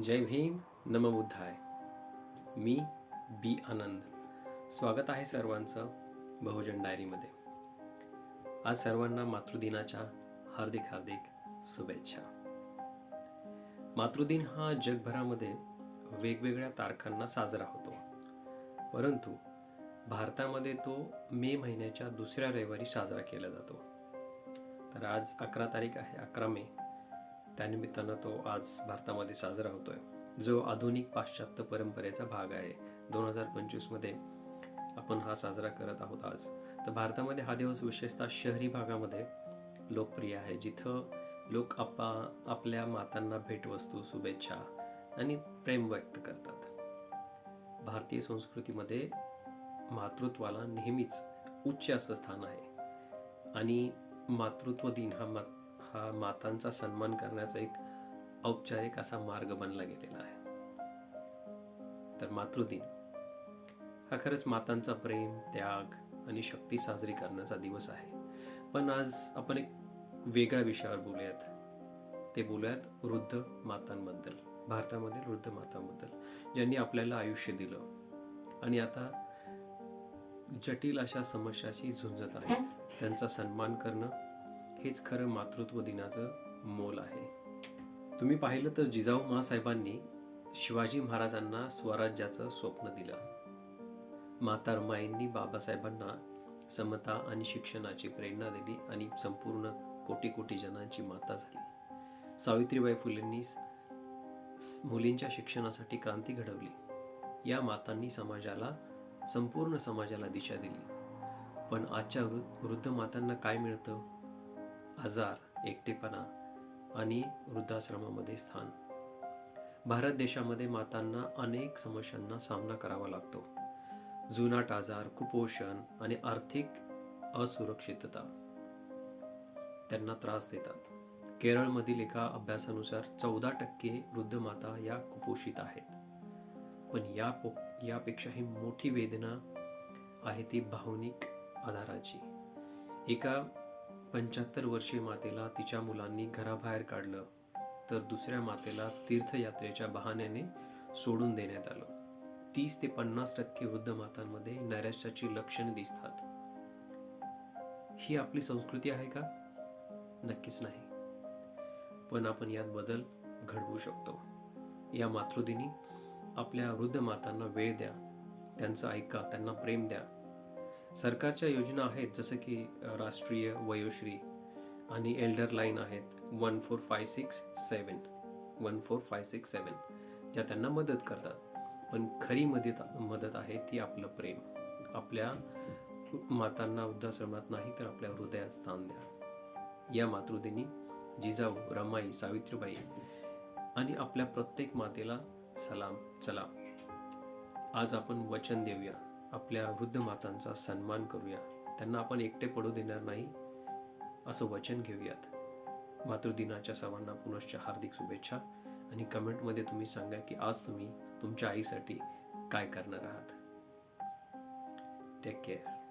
जय भीम नमबुद्धाय मी बी आनंद. स्वागत आहे सर्वांचं बहुजन डायरीमध्ये. आज सर्वांना मातृदिनाच्या हार्दिक हार्दिक शुभेच्छा. मातृदिन हा जगभरामध्ये वेगवेगळ्या तारखांना साजरा होतो. परंतु भारतामध्ये तो मे महिन्याच्या दुसऱ्या रविवारी साजरा केला जातो. तर आज अकरा तारीख आहे अकरा मे. त्यानिमित्तानं तो आज भारतामध्ये साजरा होतोय. जो आधुनिक पाश्चात्य परंपरेचा भाग आहे. दोन हजार पंचवीसमध्ये आपण हा साजरा करत आहोत आज. तर भारतामध्ये हा दिवस विशेषतः शहरी भागामध्ये लोकप्रिय आहे. जिथं लोक आपा आपल्या मातांना भेटवस्तू शुभेच्छा आणि प्रेम व्यक्त करतात. भारतीय संस्कृतीमध्ये मातृत्वाला नेहमीच उच्च असं स्थान आहे. आणि मातृत्व दिन हा मात हा मातांचा सन्मान करण्याचा एक औपचारिक असा मार्ग बनला गेलेला आहे. तर मातृदिन हा खरंच मातांचा प्रेम त्याग आणि शक्ती साजरी करण्याचा दिवस आहे. पण आज आपण एक वेगळ्या विषयावर बोलूयात. ते बोलूयात वृद्ध मातांबद्दल भारतामधील वृद्ध मातांबद्दल ज्यांनी आपल्याला आयुष्य दिलं. आणि आता जटिल अशा समस्याशी झुंजत आहेत. त्यांचा सन्मान करणं हेच खरं मातृत्व दिनाचं मोल आहे. तुम्ही पाहिलं तर जिजाऊ मासाहेबांनी शिवाजी महाराजांना स्वराज्याचं स्वप्न दिलं. मातारमाईंनी बाबासाहेबांना समता आणि शिक्षणाची प्रेरणा दिली आणि संपूर्ण कोटी कोटी जणांची माता झाली. सावित्रीबाई फुलेंनी मुलींच्या शिक्षणासाठी क्रांती घडवली. या मातांनी समाजाला संपूर्ण समाजाला दिशा दिली. पण आजच्या वृद्ध मातांना काय मिळतं? आजार एकटेपणा आणि वृद्धाश्रमामध्ये स्थान. भारत देशामध्ये मातांना अनेक समस्यांना सामना करावा लागतो. जुनाट आजार कुपोषण आणि आर्थिक असुरक्षितता त्यांना त्रास देतात. केरळमधील एका अभ्यासानुसार चौदा टक्के वृद्ध माता या कुपोषित आहेत. पण या पो यापेक्षाही मोठी वेदना आहे ती भावनिक आधाराची. एका पंच्याहत्तर वर्षीय मातेला तिच्या मुलांनी घराबाहेर काढलं तर दुसऱ्या मातेला तीर्थयात्रेच्या बहाण्याने सोडून देण्यात आलं. तीस ते पन्नास टक्के वृद्ध मातांमध्ये नैराश्याची लक्षणे दिसतात. ही आपली संस्कृती आहे का? नक्कीच नाही. पण आपण यात बदल घडवू शकतो. या मातृदिनी आपल्या वृद्ध मातांना वेळ द्या त्यांचं ऐका त्यांना प्रेम द्या. सरकारच्या योजना आहेत जसं की राष्ट्रीय वयोश्री आणि एल्डर लाईन आहेत one four five six seven one four five six seven ज्या त्यांना मदत करतात. पण खरी मदत मदत आहे ती आपलं प्रेम. आपल्या मातांना वृद्धाश्रमात नाही तर आपल्या हृदयात स्थान द्या. या मातृदिनी जिजाऊ रमाई सावित्रीबाई आणि आपल्या प्रत्येक मातेला सलाम चला. आज आपण वचन देऊया. आपल्या वृद्ध मातांचा सन्मान करूया. त्यांना आपण एकटे पडू देणार नाही असं वचन घेऊयात. मातृदिनाच्या सर्वांना पुनश्च हार्दिक शुभेच्छा आणि कमेंटमध्ये तुम्ही सांगा की आज तुम्ही तुमच्या आईसाठी काय करणार आहात. Take care